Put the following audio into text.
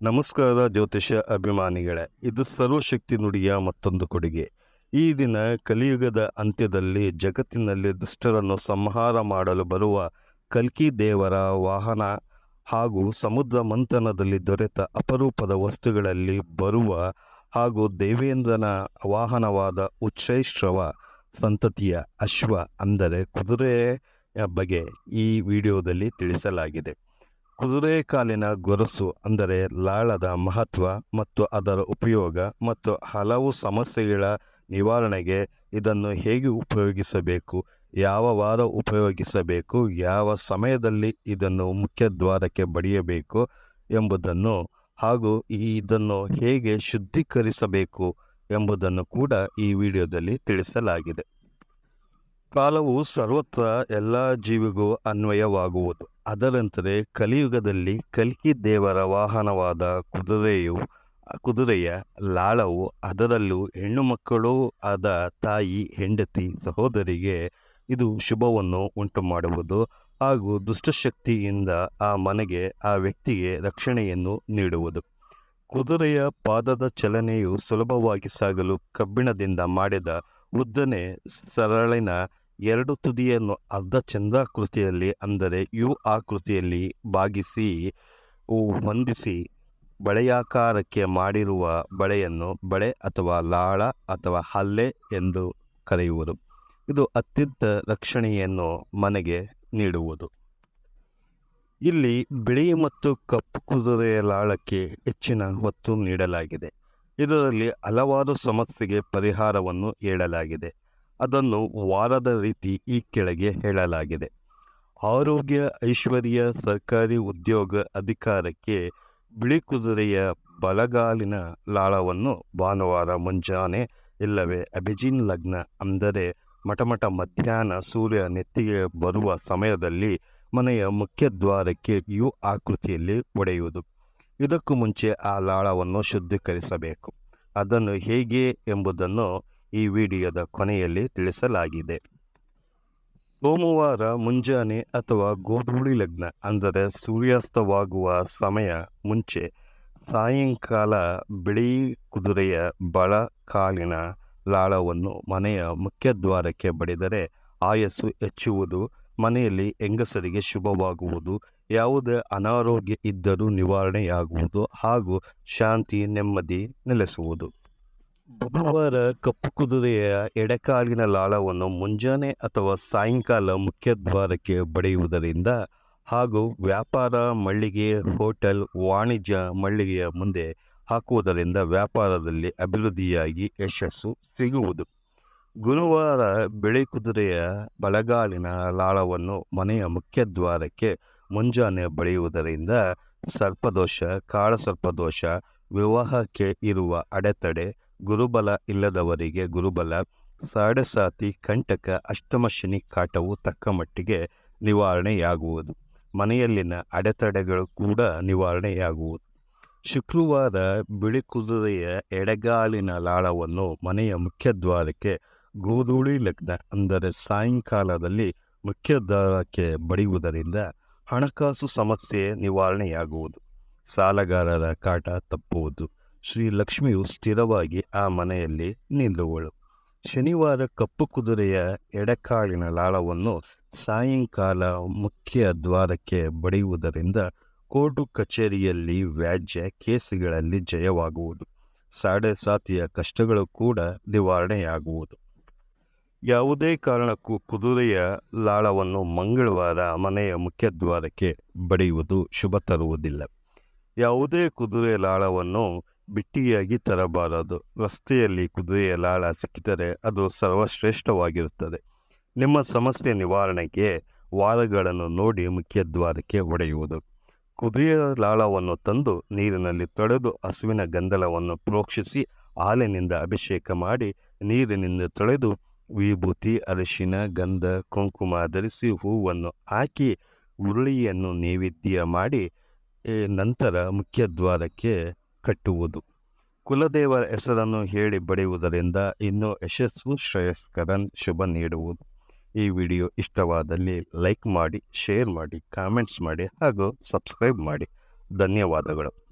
ನಮಸ್ಕಾರ ಜ್ಯೋತಿಷ ಅಭಿಮಾನಿಗಳೇ, ಇದು ಸರ್ವಶಕ್ತಿ ನುಡಿಯ ಮತ್ತೊಂದು ಕೊಡುಗೆ. ಈ ದಿನ ಕಲಿಯುಗದ ಅಂತ್ಯದಲ್ಲಿ ಜಗತ್ತಿನಲ್ಲಿ ದುಷ್ಟರನ್ನು ಸಂಹಾರ ಮಾಡಲು ಬರುವ ಕಲ್ಕಿ ದೇವರ ವಾಹನ ಹಾಗೂ ಸಮುದ್ರ ಮಂಥನದಲ್ಲಿ ದೊರೆತ ಅಪರೂಪದ ವಸ್ತುಗಳಲ್ಲಿ ಬರುವ ಹಾಗೂ ದೇವೇಂದ್ರನ ವಾಹನವಾದ ಉಚ್ಛೈಶ್ರವ ಸಂತತಿಯ ಅಶ್ವ ಅಂದರೆ ಕುದುರೆಯ ಬಗ್ಗೆ ಈ ವಿಡಿಯೋದಲ್ಲಿ ತಿಳಿಸಲಾಗಿದೆ. ಕುದುರೆ ಕಾಲಿನ ಗೊರಸು ಅಂದರೆ ಲಾಳದ ಮಹತ್ವ ಮತ್ತು ಅದರ ಉಪಯೋಗ ಮತ್ತು ಹಲವು ಸಮಸ್ಯೆಗಳ ನಿವಾರಣೆಗೆ ಇದನ್ನು ಹೇಗೆ ಉಪಯೋಗಿಸಬೇಕು, ಯಾವ ವಾರ ಉಪಯೋಗಿಸಬೇಕು, ಯಾವ ಸಮಯದಲ್ಲಿ ಇದನ್ನು ಮುಖ್ಯ ದ್ವಾರಕ್ಕೆ ಬಡಿಯಬೇಕು ಎಂಬುದನ್ನು ಹಾಗೂ ಈ ಇದನ್ನು ಹೇಗೆ ಶುದ್ಧೀಕರಿಸಬೇಕು ಎಂಬುದನ್ನು ಕೂಡ ಈ ವಿಡಿಯೋದಲ್ಲಿ ತಿಳಿಸಲಾಗಿದೆ. ಕಾಲವು ಸರ್ವತ್ರ ಎಲ್ಲ ಜೀವಿಗೂ ಅನ್ವಯವಾಗುವುದು. ಅದರಂತೆ ಕಲಿಯುಗದಲ್ಲಿ ಕಲ್ಕಿ ದೇವರ ವಾಹನವಾದ ಕುದುರೆಯು, ಕುದುರೆಯ ಲಾಳವು ಅದರಲ್ಲೂ ಹೆಣ್ಣು ಮಕ್ಕಳು ಆದ ತಾಯಿ, ಹೆಂಡತಿ, ಸಹೋದರಿಗೆ ಇದು ಶುಭವನ್ನು ಉಂಟು ಮಾಡುವುದು ಹಾಗೂ ದುಷ್ಟಶಕ್ತಿಯಿಂದ ಆ ಮನೆಗೆ, ಆ ವ್ಯಕ್ತಿಗೆ ರಕ್ಷಣೆಯನ್ನು ನೀಡುವುದು. ಕುದುರೆಯ ಪಾದದ ಚಲನೆಯು ಸುಲಭವಾಗಿ ಸಾಗಲು ಕಬ್ಬಿಣದಿಂದ ಮಾಡಿದ ಉದ್ದನೆ ಸರಳಿನ ಎರಡು ತುದಿಯನ್ನು ಅರ್ಧ ಚಂದ್ರಾಕೃತಿಯಲ್ಲಿ ಅಂದರೆ ಯು ಆಕೃತಿಯಲ್ಲಿ ಬಾಗಿಸಿ ಹೊಂದಿಸಿ, ಬಳೆಯಾಕಾರಕ್ಕೆ ಮಾಡಿರುವ ಬಳೆಯನ್ನು ಬಳೆ ಅಥವಾ ಲಾಳ ಅಥವಾ ಹಲ್ಲೆ ಎಂದು ಕರೆಯುವುದು. ಇದು ಅತ್ಯಂತ ರಕ್ಷಣೆಯನ್ನು ಮನೆಗೆ ನೀಡುವುದು. ಇಲ್ಲಿ ಬಿಳಿ ಮತ್ತು ಕಪ್ಪು ಕುದುರೆಯ ಲಾಳಕ್ಕೆ ಹೆಚ್ಚಿನ ಒತ್ತು ನೀಡಲಾಗಿದೆ. ಇದರಲ್ಲಿ ಹಲವಾರು ಸಮಸ್ಯೆಗೆ ಪರಿಹಾರವನ್ನು ಹೇಳಲಾಗಿದೆ. ಅದನ್ನು ವಾರದ ರೀತಿ ಈ ಕೆಳಗೆ ಹೇಳಲಾಗಿದೆ. ಆರೋಗ್ಯ ಐಶ್ವರ್ಯ ಸರ್ಕಾರಿ ಉದ್ಯೋಗ ಅಧಿಕಾರಕ್ಕೆ ಬಿಳಿ ಕುದುರೆಯ ಬಲಗಾಲಿನ ಲಾಳವನ್ನು ಭಾನುವಾರ ಮುಂಜಾನೆ ಇಲ್ಲವೇ ಅಭಿಜಿನ್ ಲಗ್ನ ಅಂದರೆ ಮಟಮಟ ಮಧ್ಯಾಹ್ನ ಸೂರ್ಯ ನೆತ್ತಿಗೆ ಬರುವ ಸಮಯದಲ್ಲಿ ಮನೆಯ ಮುಖ್ಯ ದ್ವಾರಕ್ಕೆ ಯು ಆಕೃತಿಯಲ್ಲಿ ಒಡೆಯುವುದು. ಇದಕ್ಕೂ ಮುಂಚೆ ಆ ಲಾಳವನ್ನು ಶುದ್ಧೀಕರಿಸಬೇಕು. ಅದನ್ನು ಹೇಗೆ ಎಂಬುದನ್ನು ಈ ವಿಡಿಯೋದ ಕೊನೆಯಲ್ಲಿ ತಿಳಿಸಲಾಗಿದೆ. ಸೋಮವಾರ ಮುಂಜಾನೆ ಅಥವಾ ಗೋಧೂಳಿ ಲಗ್ನ, ಅಂದರೆ ಸೂರ್ಯಾಸ್ತವಾಗುವ ಸಮಯ ಮುಂಚೆ ಸಾಯಂಕಾಲ ಬಿಳಿ ಕುದುರೆಯ ಬಳ ಕಾಲಿನ ಲಾಳವನ್ನು ಮನೆಯ ಮುಖ್ಯದ್ವಾರಕ್ಕೆ ಬಡಿದರೆ ಆಯಸ್ಸು ಹೆಚ್ಚುವುದು, ಮನೆಯಲ್ಲಿ ಹೆಂಗಸರಿಗೆ ಶುಭವಾಗುವುದು ಯಾವುದೇ ಅನಾರೋಗ್ಯ ಇದ್ದರೂ ನಿವಾರಣೆಯಾಗುವುದು ಹಾಗೂ ಶಾಂತಿ, ನೆಮ್ಮದಿ ನೆಲೆಸುವುದು. ಬುಧವಾರ ಕಪ್ಪು ಕುದುರೆಯ ಎಡಕಾಲಿನ ಲಾಳವನ್ನು ಮುಂಜಾನೆ ಅಥವಾ ಸಾಯಂಕಾಲ ಮುಖ್ಯ ದ್ವಾರಕ್ಕೆ ಬಡಿಯುವುದರಿಂದ ಹಾಗೂ ವ್ಯಾಪಾರ ಮಳಿಗೆ, ಹೋಟೆಲ್, ವಾಣಿಜ್ಯ ಮಳಿಗೆಯ ಮುಂದೆ ಹಾಕುವುದರಿಂದ ವ್ಯಾಪಾರದಲ್ಲಿ ಅಭಿವೃದ್ಧಿಯಾಗಿ ಯಶಸ್ಸು ಸಿಗುವುದು. ಗುರುವಾರ ಬಿಳಿ ಕುದುರೆಯ ಬಲಗಾಲಿನ ಲಾಳವನ್ನು ಮನೆಯ ಮುಖ್ಯ ದ್ವಾರಕ್ಕೆ ಮುಂಜಾನೆ ಬಳಿಯುವುದರಿಂದ ಸರ್ಪದೋಷ, ಕಾಳಸರ್ಪದೋಷ, ವಿವಾಹಕ್ಕೆ ಇರುವ ಅಡೆತಡೆ, ಗುರುಬಲ ಇಲ್ಲದವರಿಗೆ ಗುರುಬಲ, ಸಾಡೆಸಾತಿ, ಕಂಟಕ, ಅಷ್ಟಮ ಶನಿ ಕಾಟವು ತಕ್ಕ ಮಟ್ಟಿಗೆ ನಿವಾರಣೆಯಾಗುವುದು. ಮನೆಯಲ್ಲಿನ ಅಡೆತಡೆಗಳು ಕೂಡ ನಿವಾರಣೆಯಾಗುವುದು. ಶುಕ್ರವಾರ ಬಿಳಿ ಕುದುರೆಯ ಎಡಗಾಲಿನ ಲಾಳವನ್ನು ಮನೆಯ ಮುಖ್ಯದ್ವಾರಕ್ಕೆ ಗೋಧೂಳಿ ಲಗ್ನ ಅಂದರೆ ಸಾಯಂಕಾಲದಲ್ಲಿ ಮುಖ್ಯದ್ವಾರಕ್ಕೆ ಬಡಿಯುವುದರಿಂದ ಹಣಕಾಸು ಸಮಸ್ಯೆ ನಿವಾರಣೆಯಾಗುವುದು. ಸಾಲಗಾರರ ಕಾಟ ತಪ್ಪುವುದು. ಶ್ರೀ ಲಕ್ಷ್ಮಿಯು ಸ್ಥಿರವಾಗಿ ಆ ಮನೆಯಲ್ಲಿ ನಿಲ್ಲುವಳು. ಶನಿವಾರ ಕಪ್ಪು ಕುದುರೆಯ ಎಡಕಾಲಿನ ಲಾಳವನ್ನು ಸಾಯಂಕಾಲ ಮುಖ್ಯ ದ್ವಾರಕ್ಕೆ ಬಡಿಯುವುದರಿಂದ ಕೋರ್ಟು ಕಚೇರಿಯಲ್ಲಿ ವ್ಯಾಜ್ಯ ಕೇಸುಗಳಲ್ಲಿ ಜಯವಾಗುವುದು. ಸಾಡೆ ಸಾತಿಯ ಕಷ್ಟಗಳು ಕೂಡ ನಿವಾರಣೆಯಾಗುವುದು. ಯಾವುದೇ ಕಾರಣಕ್ಕೂ ಕುದುರೆಯ ಲಾಳವನ್ನು ಮಂಗಳವಾರ ಮನೆಯ ಮುಖ್ಯದ್ವಾರಕ್ಕೆ ಬಡಿಯುವುದು ಶುಭ ತರುವುದಿಲ್ಲ. ಯಾವುದೇ ಕುದುರೆಯ ಲಾಳವನ್ನು ಬಿಟ್ಟಿಯಾಗಿ ತರಬಾರದು. ರಸ್ತೆಯಲ್ಲಿ ಕುದುರೆಯ ಲಾಳ ಸಿಕ್ಕಿದರೆ ಅದು ಸರ್ವಶ್ರೇಷ್ಠವಾಗಿರುತ್ತದೆ. ನಿಮ್ಮ ಸಮಸ್ಯೆ ನಿವಾರಣೆಗೆ ವಾರಗಳನ್ನು ನೋಡಿ ಮುಖ್ಯದ್ವಾರಕ್ಕೆ ಒಡೆಯುವುದು. ಕುದುರೆಯ ಲಾಳವನ್ನು ತಂದು ನೀರಿನಲ್ಲಿ ತೊಳೆದು ಹಸುವಿನ ಗಂಧಲವನ್ನು ಪ್ರೋಕ್ಷಿಸಿ ಹಾಲಿನಿಂದ ಅಭಿಷೇಕ ಮಾಡಿ ನೀರಿನಿಂದ ತೊಳೆದು ವಿಭೂತಿ, ಅರಿಶಿನ, ಗಂಧ, ಕುಂಕುಮ ಧರಿಸಿ ಹೂವನ್ನು ಹಾಕಿ ಉರುಳಿಯನ್ನು ನೈವೇದ್ಯ ಮಾಡಿ ನಂತರ ಮುಖ್ಯ ದ್ವಾರಕ್ಕೆ ಕಟ್ಟುವುದು. ಕುಲದೇವರ ಹೆಸರನ್ನು ಹೇಳಿ ಬಡಿಯುವುದರಿಂದ ಇನ್ನೂ ಯಶಸ್ಸು ಶ್ರೇಯಸ್ಕರನ್ ಶುಭ ನೀಡುವುದು. ಈ ವಿಡಿಯೋ ಇಷ್ಟವಾದಲ್ಲಿ ಲೈಕ್ ಮಾಡಿ, ಶೇರ್ ಮಾಡಿ, ಕಾಮೆಂಟ್ಸ್ ಮಾಡಿ ಹಾಗೂ ಸಬ್ಸ್ಕ್ರೈಬ್ ಮಾಡಿ. ಧನ್ಯವಾದಗಳು.